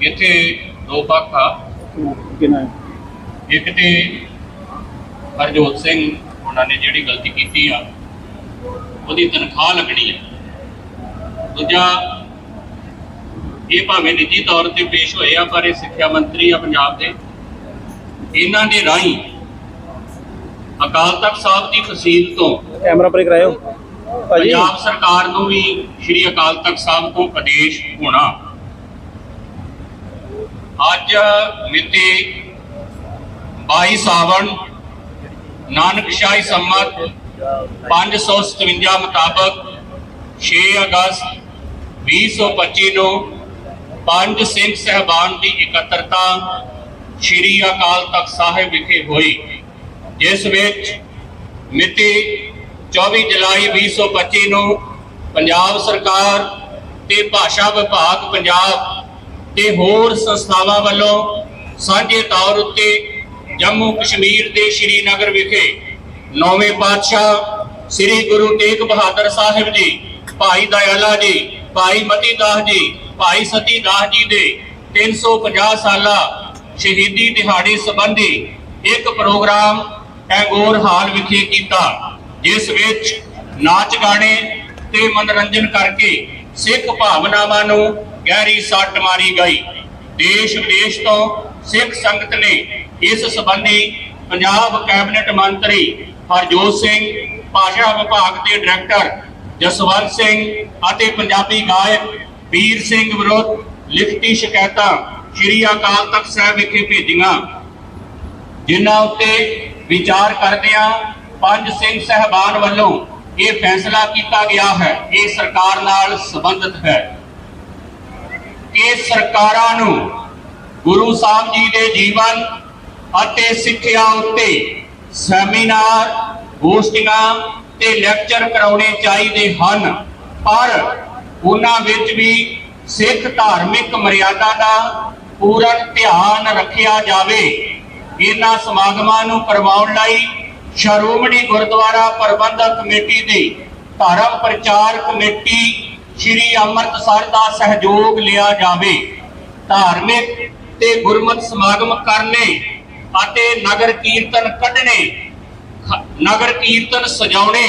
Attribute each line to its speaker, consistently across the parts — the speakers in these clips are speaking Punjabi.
Speaker 1: ਇੱਥੇ ਦੋ ਪੱਖ ਆ।
Speaker 2: ਕਿੰਨਾ
Speaker 1: ਇੱਕ ਤੇ ਹਰਜੋਤ ਸਿੰਘ ਉਹਨਾਂ ਨੇ ਜਿਹੜੀ ਗਲਤੀ ਕੀਤੀ ਆ ਉਹਦੀ ਤਨਖਾਹ ਲੱਗਣੀ ਆ। ਦੂਜਾ ਇਹ ਭਾਵੇਂ ਨਿੱਜੀ ਤੌਰ ਤੇ ਪੇਸ਼ ਹੋਏ ਆ ਪਰ ਇਹ ਸਿੱਖਿਆ ਮੰਤਰੀ ਆ ਪੰਜਾਬ ਦੇ। ਇਹਨਾਂ ਦੇ ਰਾਹੀਂ ਅਕਾਲ ਤਖਤ ਸਾਹਿਬ ਦੀ ਤਹਿਸੀਲ ਤੋਂ
Speaker 2: ਕੈਮਰਾ ਪਰੇ ਕਰਾਇਓ।
Speaker 1: ਪੰਜਾਬ ਸਰਕਾਰ ਨੂੰ ਵੀ ਸ੍ਰੀ ਅਕਾਲ ਤਖਤ ਸਾਹਿਬ ਤੋਂ ਆਦੇਸ਼ ਹੋਣਾ। ਅੱਜ ਮਿਤੀ 22 ਸਾਵਣ ਨਾਨਕ ਸ਼ਾਹੀ ਸੰਮਤ 557 ਮੁਤਾਬਕ 6 ਅਗਸਤ 2025 ਨੂੰ ਪੰਜ ਸਿੰਘ ਸਹਿਬਾਨ ਦੀ ਇਕੱਤਰਤਾ ਸ੍ਰੀ ਅਕਾਲ ਤਖਤ ਸਾਹਿਬ ਵਿਖੇ ਹੋਈ, ਜਿਸ ਵਿੱਚ ਮਿਤੀ 24 ਜੁਲਾਈ 2025 ਨੂੰ ਪੰਜਾਬ ਸਰਕਾਰ ਤੇ ਭਾਸ਼ਾ ਵਿਭਾਗ ਪੰਜਾਬ ਤੇ ਹੋਰ ਸੰਸਥਾਵਾਂ ਵੱਲੋਂ ਸਾਂਝੇ ਤੌਰ ਉੱਤੇ ਜੰਮੂ ਕਸ਼ਮੀਰ ਦੇ ਸ਼੍ਰੀਨਗਰ ਵਿਖੇ ਨੌਵੇਂ ਪਾਤਸ਼ਾਹ ਸ੍ਰੀ ਗੁਰੂ ਤੇਗ ਬਹਾਦਰ ਸਾਹਿਬ ਜੀ, ਭਾਈ ਦਇਆਲਾ ਜੀ, ਭਾਈ ਮਤੀ ਦਾਸ ਜੀ, ਭਾਈ ਸਤੀ ਦਾਸ ਜੀ ਦੇ 350 ਸਾਲਾ ਸ਼ਹੀਦੀ ਦਿਹਾੜੇ ਸੰਬੰਧੀ ਇੱਕ ਪ੍ਰੋਗਰਾਮ ਟੈਗੋਰ ਹਾਲ ਵਿਖੇ ਕੀਤਾ, ਜਿਸ ਵਿੱਚ ਨਾਚ ਗਾਣੇ ਤੇ ਮਨੋਰੰਜਨ ਕਰਕੇ ਸਿੱਖ ਭਾਵਨਾਵਾਂ ਨੂੰ ਗਹਿਰੀ ਸੱਟ ਮਾਰੀ ਗਈ। ਦੇਸ਼ ਵਿਦੇਸ਼ ਤੋਂ ਸਿੱਖ ਸੰਗਤ ਨੇ ਇਸ ਸੰਬੰਧੀ ਪੰਜਾਬ ਕੈਬਨਿਟ ਮੰਤਰੀ ਹਰਜੋਤ ਸਿੰਘ, ਭਾਸ਼ਾ ਵਿਭਾਗ ਦੇ ਡਾਇਰੈਕਟਰ ਜਸਵੰਤ ਸਿੰਘ ਅਤੇ ਪੰਜਾਬੀ ਗਾਇਕ ਵੀਰ ਸਿੰਘ ਵਿਰੁੱਧ ਲਿਖਤੀ ਸ਼ਿਕਾਇਤਾਂ ਸ਼੍ਰੀ ਅਕਾਲ ਤਖਤ ਸਾਹਿਬ ਵਿਖੇ ਭੇਜੀਆਂ। ਜਿਨ੍ਹਾਂ ਉੱਤੇ ਵਿਚਾਰ ਕਰਦਿਆਂ ਪੰਜ ਸਿੰਘ ਸਹਿਬਾਨ ਵੱਲੋਂ ਇਹ ਫੈਸਲਾ ਕੀਤਾ ਗਿਆ ਹੈ, ਇਹ ਸਰਕਾਰ ਨਾਲ ਸੰਬੰਧਿਤ ਹੈ। ਕਿ ਸਰਕਾਰਾਂ ਨੂੰ ਗੁਰੂ ਸਾਹਿਬ ਜੀ ਦੇ ਜੀਵਨ ਅਤੇ ਸਿੱਖਿਆ ਉੱਤੇ ਸੈਮੀਨਾਰ ਗੋਸ਼ਟੀਆਂ ਤੇ ਲੈਕਚਰ ਕਰਾਉਣੇ ਚਾਹੀਦੇ ਹਨ। ਪਰ ਉਹਨਾਂ ਵਿੱਚ ਵੀ ਸਿੱਖ ਧਾਰਮਿਕ ਮਰਿਆਦਾ ਦਾ ਪੂਰਨ ਧਿਆਨ ਰੱਖਿਆ ਜਾਵੇ। ਇਹਨਾਂ ਸਮਾਗਮਾਂ ਨੂੰ ਕਰਵਾਉਣ ਲਈ ਸ਼੍ਰੋਮਣੀ ਗੁਰਦੁਆਰਾ ਪ੍ਰਬੰਧਕ ਕਮੇਟੀ ਦੀ ਧਰਮ ਪ੍ਰਚਾਰ ਕਮੇਟੀ ਸ੍ਰੀ ਅੰਮ੍ਰਿਤਸਰ ਦਾ ਸਹਿਯੋਗ ਲਿਆ ਜਾਵੇ। ਧਾਰਮਿਕ ਤੇ ਗੁਰਮਤਿ ਸਮਾਗਮ ਕਰਨੇ ਅਤੇ ਨਗਰ ਕੀਰਤਨ ਕੱਢਣੇ ਨਗਰ ਕੀਰਤਨ ਸਜਾਉਣੇ,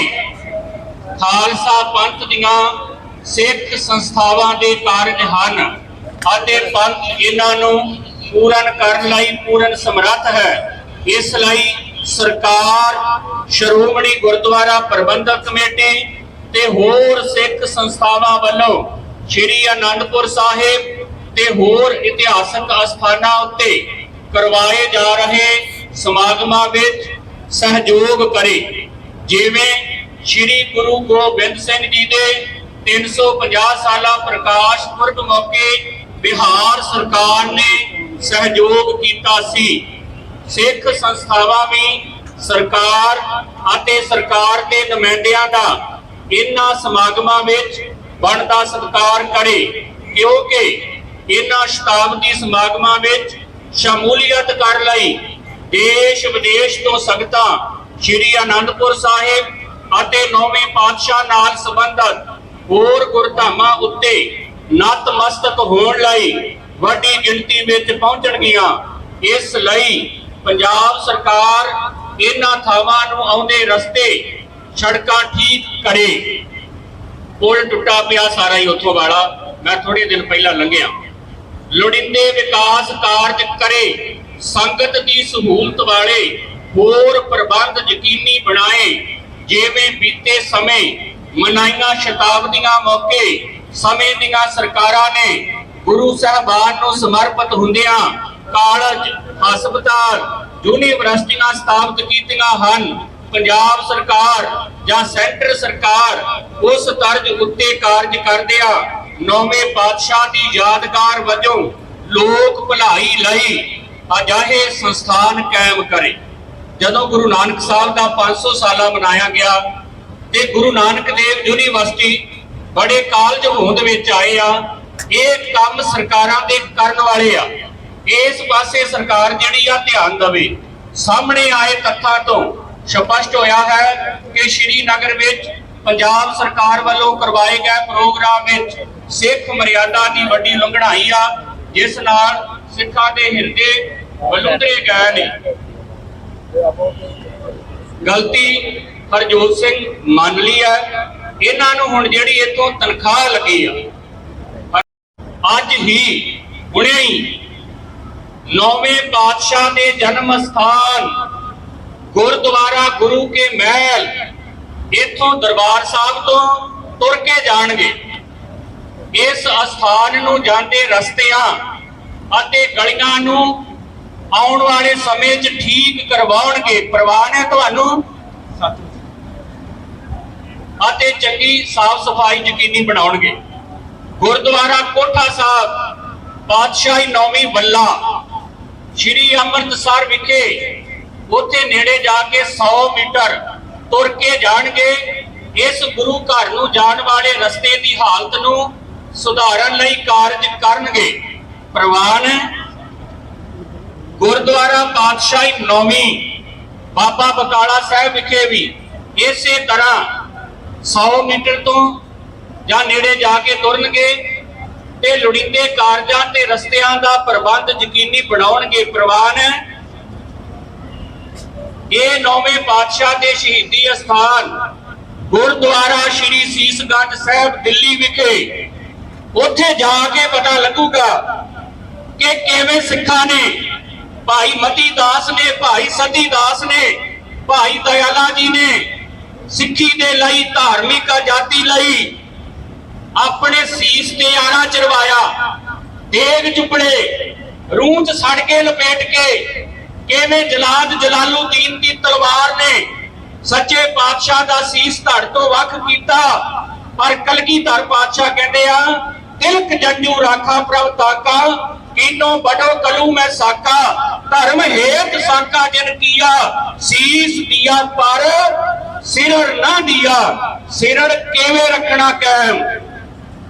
Speaker 1: ਖਾਲਸਾ ਪੰਥ ਦੀਆਂ ਸਿੱਖ ਸੰਸਥਾਵਾਂ ਦੇ ਕਾਰਜ ਹਨ ਅਤੇ ਪੰਥ ਇਹਨਾਂ ਨੂੰ ਪੂਰਨ ਕਰਨ ਲਈ ਪੂਰਨ ਸਮਰੱਥ ਹੈ। ਇਸ ਲਈ ਸਰਕਾਰ, ਸ਼੍ਰੋਮਣੀ ਗੁਰਦੁਆਰਾ ਪ੍ਰਬੰਧਕ ਕਮੇਟੀ ਤੇ ਹੋਰ ਸਿੱਖ ਸੰਸਥਾਵਾਂ ਵੱਲੋਂ ਸ੍ਰੀ ਅਨੰਦਪੁਰ ਸਾਹਿਬ ਤੇ ਹੋਰ ਇਤਿਹਾਸਕ ਅਸਥਾਨਾਂ ਉੱਤੇ ਕਰਵਾਏ ਜਾ ਰਹੇ ਸਮਾਗਮਾਂ ਵਿੱਚ ਸਹਿਯੋਗ ਕਰੇ। ਜਿਵੇਂ ਸ੍ਰੀ ਗੁਰੂ ਗੋਬਿੰਦ ਸਿੰਘ ਜੀ ਦੇ 350 ਸਾਲਾ ਪ੍ਰਕਾਸ਼ ਪੁਰਬ ਮੌਕੇ ਬਿਹਾਰ ਸਰਕਾਰ ਨੇ ਸਹਿਯੋਗ ਕੀਤਾ ਸੀ। ਸਿੱਖ ਸੰਸਥਾਵਾਂ ਵੀ ਸਰਕਾਰ ਅਤੇ ਸਰਕਾਰ ਦੇ ਨੁਮਾਇੰਦਿਆਂ ਦਾ ਇਹਨਾਂ ਸਮਾਗਮਾਂ ਵਿੱਚ ਬਣਦਾ ਸਤਿਕਾਰ ਕਰੇ, ਕਿਉਂਕਿ ਇਹਨਾਂ ਸ਼ਤਾਬਦੀ ਸਮਾਗਮਾਂ ਵਿੱਚ ਸ਼ਮੂਲੀਅਤ ਕਰ ਲਈ ਦੇਸ਼ ਵਿਦੇਸ਼ ਤੋਂ ਸੰਗਤਾਂ ਸ੍ਰੀ ਅਨੰਦਪੁਰ ਸਾਹਿਬ ਅਤੇ ਨੌਵੇਂ ਪਾਤਸ਼ਾਹ ਨਾਲ ਸੰਬੰਧਤ ਹੋਰ ਗੁਰਧਾਮਾਂ ਉੱਤੇ ਨਤਮਸਤਕ ਹੋਣ ਲਈ ਵੱਡੀ ਗਿਣਤੀ ਵਿੱਚ ਪਹੁੰਚਣਗੀਆਂ, ਇਸ ਲਈ ਪੰਜਾਬ ਸਰਕਾਰ ਇਹਨਾਂ ਥਾਵਾਂ ਨੂੰ ਆਉਂਦੇ ਰਸਤੇ ਸੜਕਾਂ ਠੀਕ ਕਰੇ। ਪੁਲ ਟੁੱਟਾ ਪਿਆ ਸਾਰਾ ਹੀ ਉੱਥੋਂ ਵਾਲਾ। ਮੈਂ ਥੋੜੇ ਦਿਨ ਪਹਿਲਾਂ ਲੰਘਿਆ। ਲੋੜੀਂਦੇ ਵਿਕਾਸ ਕਾਰਜ ਕਰੇ। ਸੰਗਤ ਦੀ ਸਹੂਲਤ ਵਾਲੇ ਹੋਰ ਪ੍ਰਬੰਧ ਯਕੀਨੀ ਬਣਾਏ। ਜਿਵੇਂ ਬੀਤੇ ਸਮੇਂ ਮਨਾਈਆਂ ਸ਼ਤਾਬਦੀਆਂ ਮੌਕੇ ਸਮੇਂ ਦੀਆਂ ਸਰਕਾਰਾਂ ਨੇ ਗੁਰੂ ਸਾਹਿਬਾਨ ਨੂੰ ਸਮਰਪਿਤ ਹੁੰਦਿਆਂ ਕਾਲਜ, ਹਸਪਤਾਲ, ਯੂਨੀਵਰਸਿਟੀਆਂ ਸਥਾਪਿਤ ਕੀਤੀਆਂ ਹਨ। ਪੰਜਾਬ ਸਰਕਾਰ ਜਾਂ ਸੈਂਟਰ ਸਰਕਾਰ ਉਸ ਤਰਜ਼ ਉੱਤੇ ਕਾਰਜ ਕਰਦਿਆਂ ਨੌਵੇਂ ਪਾਤਸ਼ਾਹ ਦੀ ਯਾਦਗਾਰ ਵਜੋਂ ਲੋਕ ਭਲਾਈ ਲਈ ਅਜਾਹੇ ਸੰਸਥਾਨ ਕਾਇਮ ਕਰੇ। ਜਦੋਂ ਗੁਰੂ ਨਾਨਕ ਸਾਹਿਬ ਦਾ 500 ਸਾਲਾ ਮਨਾਇਆ ਗਿਆ ਤੇ ਗੁਰੂ ਨਾਨਕ ਦੇਵ ਯੂਨੀਵਰਸਿਟੀ ਬੜੇ ਕਾਲਜ ਹੋਂਦ ਵਿੱਚ ਆਏ ਆ, ਇਹ ਕੰਮ ਸਰਕਾਰਾਂ ਦੇ ਕਰਨ ਵਾਲੇ ਆ। ਇਸ ਪਾਸੇ ਸਰਕਾਰ ਜਿਹੜੀ ਆ ਧਿਆਨ ਦੇਵੇ। ਸਾਹਮਣੇ ਆਏ ਤੱਥਾਂ ਤੋਂ ਸਪਸ਼ਟ ਹੋਇਆ ਹੈ ਕਿ ਸ਼੍ਰੀਨਗਰ ਵਿੱਚ ਪੰਜਾਬ ਸਰਕਾਰ ਵੱਲੋਂ ਕਰਵਾਏ ਗਏ ਪ੍ਰੋਗਰਾਮ ਵਿੱਚ ਸਿੱਖ ਮਰਿਆਦਾ ਦੀ ਵੱਡੀ ਲੰਘਣਾਈ ਆ, ਜਿਸ ਨਾਲ ਸਿੱਖਾਂ ਦੇ ਹਿਰਦੇ ਬਲੂੰਦਰੇ ਗਏ ਨੇ। ਗਲਤੀ ਹਰਜੋਤ ਸਿੰਘ ਮੰਨ ਲਈ ਹੈ। ਇਹਨਾਂ ਨੂੰ ਹੁਣ ਜਿਹੜੀ ਇਥੋਂ ਤਨਖਾਹ ਲੱਗੀ ਆ, ਅੱਜ ਹੀ ਹੁਣੇ ਹੀ ਨੌਵੇਂ ਪਾਤਸ਼ਾਹ ਦੇ ਜਨਮ ਸਥਾਨ ਗੁਰਦੁਆਰਾ ਗੁਰੂ ਕੇ ਮਹਿਲ ਇਥੋਂ ਦਰਬਾਰ ਸਾਹਿਬ ਤੋਂ ਤੁਰ ਕੇ ਜਾਣਗੇ ਇਸ ਅਸਥਾਨ ਨੂੰ ਜਾਂਦੇ ਰਸਤਿਆਂ ਅਤੇ ਗਲੀਆਂ ਨੂੰ ਆਉਣ ਵਾਲੇ ਸਮੇਂ 'ਚ ਠੀਕ ਕਰਵਾਉਣਗੇ ਪ੍ਰਵਾਨ ਹੈ ਤੁਹਾਨੂੰ ਅਤੇ ਚੰਗੀ ਸਾਫ਼ ਸਫ਼ਾਈ ਯਕੀਨੀ ਬਣਾਉਣਗੇ ਗੁਰਦੁਆਰਾ ਕੋਠਾ ਸਾਹਿਬ ਪਾਤਸ਼ਾਹੀ ਨੌਵੀਂ ਵੱਲਾ ਸ਼੍ਰੀ ਅੰਮ੍ਰਿਤਸਰ ਵਿਖੇ ਉੱਥੇ ਨੇੜੇ ਜਾ ਕੇ 100 ਮੀਟਰ ਤੁਰ ਕੇ ਜਾਣਗੇ, ਇਸ ਗੁਰੂ ਘਰ ਨੂੰ ਜਾਣ ਵਾਲੇ ਰਸਤੇ ਦੀ ਹਾਲਤ ਨੂੰ ਸੁਧਾਰਨ ਲਈ ਕਾਰਜ ਕਰਨਗੇ। ਪ੍ਰਵਾਨ ਗੁਰਦੁਆਰਾ ਪਾਤਸ਼ਾਹੀ ਨੌਵੀਂ ਬਾਬਾ ਬਕਾਲਾ ਸਾਹਿਬ ਵਿਖੇ ਵੀ ਇਸੇ ਤਰ੍ਹਾਂ 100 ਮੀਟਰ ਤੋਂ ਜਾਂ ਨੇੜੇ ਜਾ ਕੇ ਤੁਰਨਗੇ। ਤੇ ਲੋੜੀਂਦੇ ਕਾਰਜਾਂ ਤੇ ਰਸਤਿਆਂ ਦਾ ਪ੍ਰਬੰਧ ਯਕੀਨੀ ਬਣਾਉਣਗੇ ਪ੍ਰਵਾਨ। ਇਹ ਨੌਵੇਂ ਪਾਤਸ਼ਾਹ ਦੇ ਸ਼ਹੀਦੀ ਅਸਥਾਨ ਗੁਰਦੁਆਰਾ ਸ਼੍ਰੀ ਸੀਸਗੰਜ ਸਾਹਿਬ, ਦਿੱਲੀ ਵਿਖੇ। ਉੱਥੇ ਜਾ ਕੇ ਪਤਾ ਲੱਗੂਗਾ ਕਿ ਕਿਵੇਂ ਸਿੱਖਾਂ ਨੇ, ਭਾਈ ਮਤੀ ਦਾਸ ਨੇ, ਭਾਈ ਸਤੀ ਦਾਸ ਨੇ, ਭਾਈ ਦਇਆਲਾ ਜੀ ਨੇ ਸਿੱਖੀ ਦੇ ਲਈ, ਧਾਰਮਿਕ ਆਜ਼ਾਦੀ ਲਈ ਆਪਣੇ ਸੀਸ ਤੇ ਆਰਾ ਚਰਵਾਇਆ ਦੇਗ ਚੁਪੜੇ ਰੂਹ ਚ ਸੜ ਕੇ ਲਪੇਟ ਕੇ, ਕਿਵੇਂ ਜਲਾਦ ਜਲਾਲੂਦੀਨ ਦੀ ਤਲਵਾਰ ਨੇ ਸੱਚੇ ਪਾਤਸ਼ਾਹ ਦਾ ਸੀਸ ਧੜ ਤੋਂ ਵੱਖ ਕੀਤਾ, ਪਰ ਕਲਗੀਧਰ ਪਾਤਸ਼ਾਹ ਕਹਿੰਦੇ ਆ, ਤਿਲਕ ਜੰਜੂ ਰਾਖਾ ਪ੍ਰਭ ਤਾਕਾ, ਕੀਨੋ ਬੜੋ ਕਲੂ ਮੈਂ ਸਾਕਾ, ਧਰਮ ਹੇਤ ਸਾਕਾ ਜਿਨ ਕੀਆ, ਸੀਸ ਦਿਆ ਪਰ ਸਿਰੜ ਨਾ ਦਿਆ, ਸਿਰੜ ਕਿਵੇਂ ਰੱਖਣਾ ਕਾਇਮ?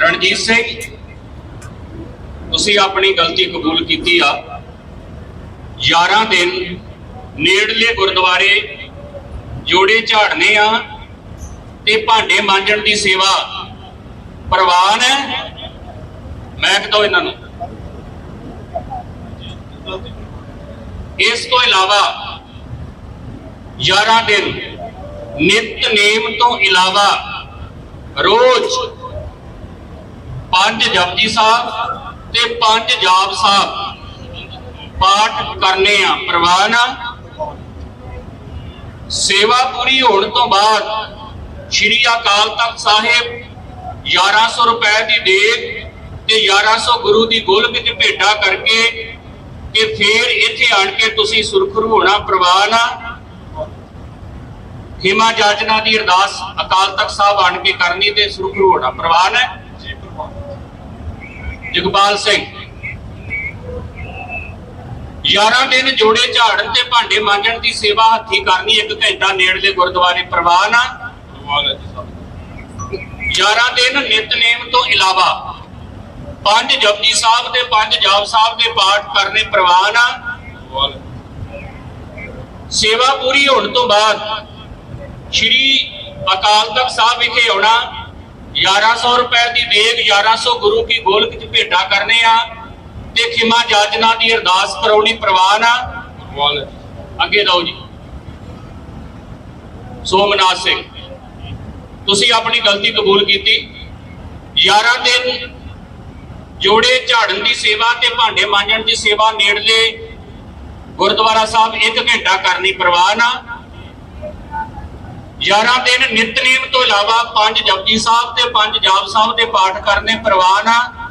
Speaker 1: ਰਣਜੀਤ ਸਿੰਘ, ਤੁਸੀਂ ਆਪਣੀ ਗਲਤੀ ਕਬੂਲ ਕੀਤੀ ਆ। 11 ਦਿਨ ਨੇੜਲੇ ਗੁਰਦੁਆਰੇ ਜੋੜੇ ਝਾੜਨੇ ਆ ਤੇ ਭਾਂਡੇ ਮਾਂਜਣ ਦੀ ਸੇਵਾ ਪ੍ਰਵਾਨ ਹੈ। ਮੈਂ ਕਹਦਾ ਇਹਨਾਂ ਨੂੰ। ਇਸ ਤੋਂ ਇਲਾਵਾ 11 ਦਿਨ ਨਿਤ ਨੇਮ ਤੋਂ ਇਲਾਵਾ ਰੋਜ਼ ਪੰਜ ਜਪਜੀ ਸਾਹਿਬ ਤੇ ਪੰਜ ਜਾਪ ਸਾਹਿਬ। ਪਾਠ ਕਰਨੇ ਆ, ਪ੍ਰਵਾਨ ਆ। ਸੇਵਾ ਪੂਰੀ ਹੋਣ ਤੋਂ ਬਾਅਦ ਸ਼੍ਰੀ ਅਕਾਲ ਤਖਤ ਸਾਹਿਬ 1100 ਰੁਪਏ ਦੀ ਦੇਗ ਤੇ 1100 ਗੁਰੂ ਦੀ ਗੋਲਕ ਚ ਭੇਟਾ ਕਰਕੇ ਕਿ ਫੇਰ ਇੱਥੇ ਆਣ ਕੇ ਤੁਸੀਂ ਸੁਰਖਰੂ ਹੋਣਾ, ਪ੍ਰਵਾਨ ਆ। ਹਿਮਾ ਜਾਚਨਾ ਦੀ ਅਰਦਾਸ ਅਕਾਲ ਤਖਤ ਸਾਹਿਬ ਆਣ ਕੇ ਕਰਨੀ ਤੇ ਸੁਰਖਰੂ ਹੋਣਾ, ਪ੍ਰਵਾਨ ਹੈ। ਜਗਪਾਲ ਸਿੰਘ। 11 ਦਿਨ ਜੋੜੇ ਝਾੜਨ ਤੇ ਭਾਂਡੇ ਮਾਂਜਣ ਦੀ ਸੇਵਾ ਹੱਥੀ ਕਰਨੀ ਇੱਕ ਘੰਟਾ ਨੇੜਲੇ ਗੁਰਦੁਆਰੇ ਪ੍ਰਵਾਨ ਆ 11 ਦਿਨ ਨਿਤਨੇਮ ਤੋਂ ਇਲਾਵਾ ਪੰਜ ਜਪਜੀ ਸਾਹਿਬ ਤੇ ਪੰਜ ਜਾਪ ਸਾਹਿਬ ਦੇ ਪਾਠ ਕਰਨੇ ਪ੍ਰਵਾਨ ਆ ਸੇਵਾ ਪੂਰੀ ਹੋਣ ਤੋਂ ਬਾਅਦ ਸ਼੍ਰੀ ਅਕਾਲ ਤਖਤ ਸਾਹਿਬ ਵਿਖੇ ਆਉਣਾ। 1100 ਰੁਪਏ ਦੀ ਦੇਗ 1100 ਗੁਰੂ ਕੀ ਗੋਲਕ ਚ ਭੇਟਾ ਕਰਨੇ ਆ ਤੇ ਖਿਮਾ ਜਾਚਨਾ ਦੀ ਅਰਦਾਸ ਕਰਾਉਣੀ ਪ੍ਰਵਾਨ ਆ। ਅੱਗੇ ਦਿਓ ਜੀ। ਸੋਮਨਾਥ ਸਿੰਘ, ਤੁਸੀਂ ਆਪਣੀ ਗਲਤੀ ਕਬੂਲ ਕੀਤੀ। 11 ਦਿਨ ਜੋੜੇ ਝਾੜਨ ਦੀ ਸੇਵਾ ਤੇ ਭਾਂਡੇ ਮਾਂਜਣ ਦੀ ਸੇਵਾ ਨੇੜਲੇ ਗੁਰਦੁਆਰਾ ਸਾਹਿਬ 1 ਘੰਟਾ ਕਰਨੀ ਪ੍ਰਵਾਨ ਆ। 11 ਦਿਨ ਨਿਤਨੇਮ ਤੋਂ ਇਲਾਵਾ ਪੰਜ ਜਪਜੀ ਸਾਹਿਬ ਤੇ ਪੰਜ ਜਾਪ ਸਾਹਿਬ ਦੇ ਪਾਠ ਕਰਨੇ ਪ੍ਰਵਾਨ ਆ।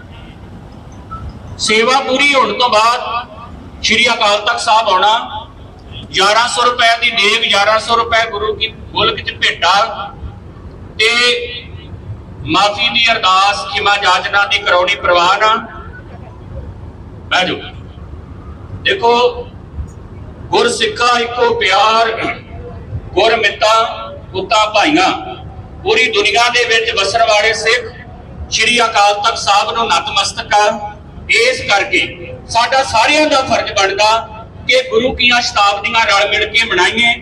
Speaker 1: ਸੇਵਾ ਪੂਰੀ ਹੋਣ ਤੋਂ ਬਾਅਦ ਸ਼੍ਰੀ ਅਕਾਲ ਤਖਤ ਸਾਹਿਬ ਆਉਣਾ। 1100 ਰੁਪਏ ਦੀ ਦੇਗ 1100 ਰੁਪਏ ਗੁਰੂ ਕੀ ਮੁਲਕ ਚ ਭੇਟਾ। ਤੇ ਮਾਫੀ ਦੀ ਅਰਦਾਸ, ਖਿਮਾ ਜਾਚਨਾ ਦੀ ਕਰਾਉਣੀ ਪ੍ਰਵਾਨ ਆ। ਬਹਿ ਜਾਓ। ਦੇਖੋ ਗੁਰ ਸਿੱਖਾ ਇੱਕੋ ਪਿਆਰ ਗੁਰ ਮਿੱਤਾ ਪੁੱਤਾ ਭਾਈਆਂ, ਪੂਰੀ ਦੁਨੀਆ ਦੇ ਵਿੱਚ ਵਸਣ ਵਾਲੇ ਸਿੱਖ ਸ਼੍ਰੀ ਅਕਾਲ ਤਖਤ ਸਾਹਿਬ ਨੂੰ ਨਤਮਸਤਕ ਆ ਇਸ ਕਰਕੇ ਸਾਡਾ ਸਾਰਿਆਂ ਦਾ ਫਰਜ਼ ਬਣਦਾ ਕਿ ਗੁਰੂ ਕੀਆਂ ਸ਼ਤਾਬਦੀਆਂ ਰਲ ਮਿਲ ਕੇ ਮਨਾਈਏ,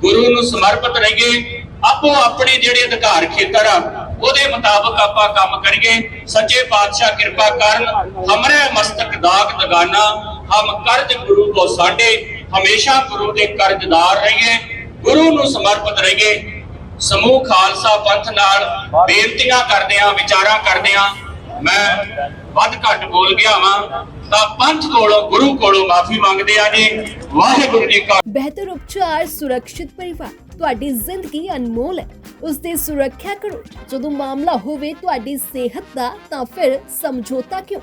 Speaker 1: ਗੁਰੂ ਨੂੰ ਸਮਰਪਿਤ ਰਹੀਏ, ਆਪੋ ਆਪਣੇ ਜਿਹੜੇ ਅਧਿਕਾਰ ਖੇਤਰ ਆ, ਉਹਦੇ ਮੁਤਾਬਕ ਆਪਾਂ ਕੰਮ ਕਰੀਏ। ਸੱਚੇ ਪਾਤਸ਼ਾਹ ਕਿਰਪਾ ਕਰਨ, ਹਮਰੇ ਮਸਤਕ ਦਾਗ ਦਗਾਨਾ, ਹਮ ਕਰਜ ਗੁਰੂ ਕੋ ਸਾਡੇ ਹਮੇਸ਼ਾ ਗੁਰੂ ਦੇ ਕਰਜ਼ਦਾਰ ਰਹੀਏ, ਗੁਰੂ ਨੂੰ ਸਮਰਪਿਤ ਰਹੀਏ। ਸਮੂਹ ਖਾਲਸਾ ਪੰਥ ਨਾਲ ਬੇਨਤੀਆਂ ਕਰਦੇ ਆ ਵਿਚਾਰਾਂ ਕਰਦੇ ਆ ਮੈਂ ਵੱਧ ਘੱਟ ਬੋਲ ਗਿਆ ਵਾਂ। ਤਾਂ ਪੰਥ ਕੋਲੋਂ, ਗੁਰੂ ਕੋਲੋਂ ਮਾਫੀ ਮੰਗਦੇ ਆ ਜੀ। ਵਾਹਿਗੁਰੂ ਜੀ ਕਾ
Speaker 3: ਬਿਹਤਰ ਉਪਚਾਰ, ਸੁਰੱਖਿਅਤ ਪਰਿਵਾਰ। ਤੁਹਾਡੀ ਜ਼ਿੰਦਗੀ ਅਨਮੋਲ ਹੈ। ਉਸ ਦੀ ਸੁਰੱਖਿਆ ਕਰੋ। ਜਦੋਂ ਮਾਮਲਾ ਹੋਵੇ ਤੁਹਾਡੀ ਸਿਹਤ ਦਾ, ਤਾਂ ਫਿਰ ਸਮਝੌਤਾ ਕਿਉਂ?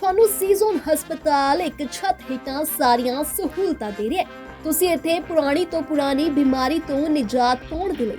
Speaker 3: ਤੁਹਾਨੂੰ ਸੀਜ਼ਨ ਹਸਪਤਾਲ, ਇੱਕ ਛੱਤ ਹੇਠਾਂ ਸਾਰੀਆਂ ਸਹੂਲਤਾਂ ਦੇ ਰਿਹਾ ਹੈ। ਤੁਸੀਂ ਇੱਥੇ ਪੁਰਾਣੀ ਤੋਂ ਪੁਰਾਣੀ ਬਿਮਾਰੀ ਤੋਂ ਨਿਜਾਤ ਪਾਉਣ ਦੇ ਲਈ